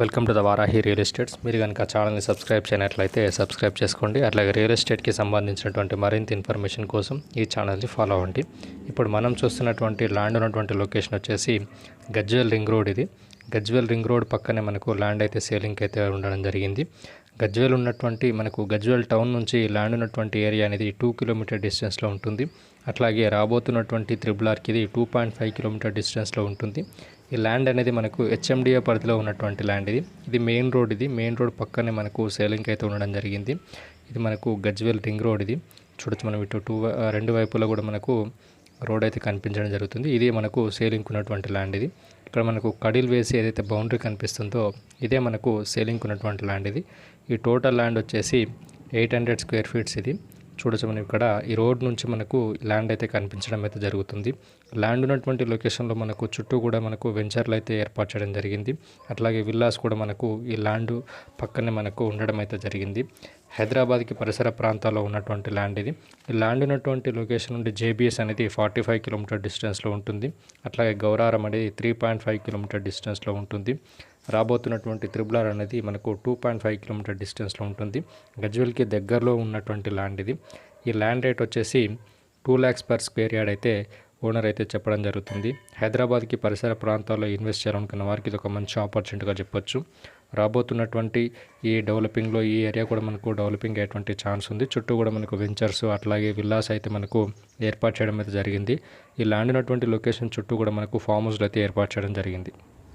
Welcome to the Varahi real estates. మీరు కనుక ఛానల్ని సబ్స్క్రైబ్ చేయనట్లయితే సబ్స్క్రైబ్ చేసుకోండి. అట్లాగే రియల్ ఎస్టేట్కి సంబంధించినటువంటి మరింత ఇన్ఫర్మేషన్ కోసం ఈ ఛానల్ని ఫాలో అవ్వండి. ఇప్పుడు మనం చూస్తున్నటువంటి ల్యాండ్ ఉన్నటువంటి లొకేషన్ వచ్చేసి గజ్వెల్ రింగ్ రోడ్ ఇది. గజ్వెల్ రింగ్ రోడ్ పక్కనే మనకు ల్యాండ్ అయితే సేలింగ్కి అయితే ఉండడం జరిగింది. గజ్వేల్ ఉన్నటువంటి మనకు గజ్వేల్ టౌన్ నుంచి ల్యాండ్ ఉన్నటువంటి ఏరియా అనేది టూ కిలోమీటర్ డిస్టెన్స్లో ఉంటుంది. అట్లాగే రాబోతున్నటువంటి త్రిబుల్ ఆర్కి ఇది టూ పాయింట్ ఫైవ్ కిలోమీటర్ డిస్టెన్స్లో ఉంటుంది. ఈ ల్యాండ్ అనేది మనకు హెచ్ఎండిఏ పరిధిలో ఉన్నటువంటి ల్యాండ్ ఇది. ఇది మెయిన్ రోడ్ ఇది. మెయిన్ రోడ్ పక్కనే మనకు సేలింగ్ అయితే ఉండడం జరిగింది. ఇది మనకు గజ్వేల్ రింగ్ రోడ్ ఇది. చూడొచ్చు మనం ఇటు టూ రెండు వైపులా కూడా మనకు రోడ్ అయితే కనిపించడం జరుగుతుంది. ఇది మనకు సేలింగ్ ఉన్నటువంటి ల్యాండ్ ఇది. ఇక్కడ మనకు కడిల్ వేసి ఏదైతే బౌండరీ కనిపిస్తుందో ఇదే మనకు సేలింగ్ ఉన్నటువంటి ల్యాండ్ ఇది. ఈ టోటల్ ల్యాండ్ వచ్చేసి ఎయిట్ హండ్రెడ్ స్క్వేర్ ఫీట్స్ ఇది. చూడొచ్చు మనం ఇక్కడ. ఈ రోడ్ నుంచి మనకు ల్యాండ్ అయితే కనిపించడం అయితే జరుగుతుంది. ల్యాండ్ ఉన్నటువంటి లొకేషన్లో మనకు చుట్టూ కూడా మనకు వెంచర్లు అయితే ఏర్పాటు చేయడం జరిగింది. అట్లాగే విల్లాస్ కూడా మనకు ఈ ల్యాండ్ పక్కనే మనకు ఉండడం అయితే జరిగింది. హైదరాబాద్కి పరిసర ప్రాంతాల్లో ఉన్నటువంటి ల్యాండ్ ఇది. ఈ ల్యాండ్ ఉన్నటువంటి లొకేషన్ నుండి జేబీఎస్ అనేది ఫార్టీ ఫైవ్ కిలోమీటర్ డిస్టెన్స్లో ఉంటుంది. అట్లాగే గౌరారం అనేది త్రీ పాయింట్ ఫైవ్ కిలోమీటర్ డిస్టెన్స్లో ఉంటుంది. రాబోతున్నటువంటి త్రిబులార్ అనేది మనకు టూ పాయింట్ ఫైవ్ కిలోమీటర్ డిస్టెన్స్లో ఉంటుంది. గజ్వెల్కి దగ్గరలో ఉన్నటువంటి ల్యాండ్ ఇది. ఈ ల్యాండ్ రేట్ వచ్చేసి two lakhs per square yard అయితే ఓనర్ అయితే చెప్పడం జరుగుతుంది. హైదరాబాద్కి పరిసర ప్రాంతాల్లో ఇన్వెస్ట్ చేయాలనుకున్న వారికి ఇది ఒక మంచి ఆపర్చునిటీగా చెప్పొచ్చు. రాబోతున్నటువంటి ఈ డెవలపింగ్లో ఈ ఏరియా కూడా మనకు డెవలపింగ్ అయ్యేటువంటి ఛాన్స్ ఉంది. చుట్టూ కూడా మనకు వెంచర్స్ అట్లాగే విల్లాస్ అయితే మనకు ఏర్పాటు చేయడం అయితే జరిగింది. ఈ ల్యాండ్ ఉన్నటువంటి లొకేషన్ చుట్టూ కూడా మనకు ఫామ్ హౌస్లు అయితే ఏర్పాటు చేయడం జరిగింది.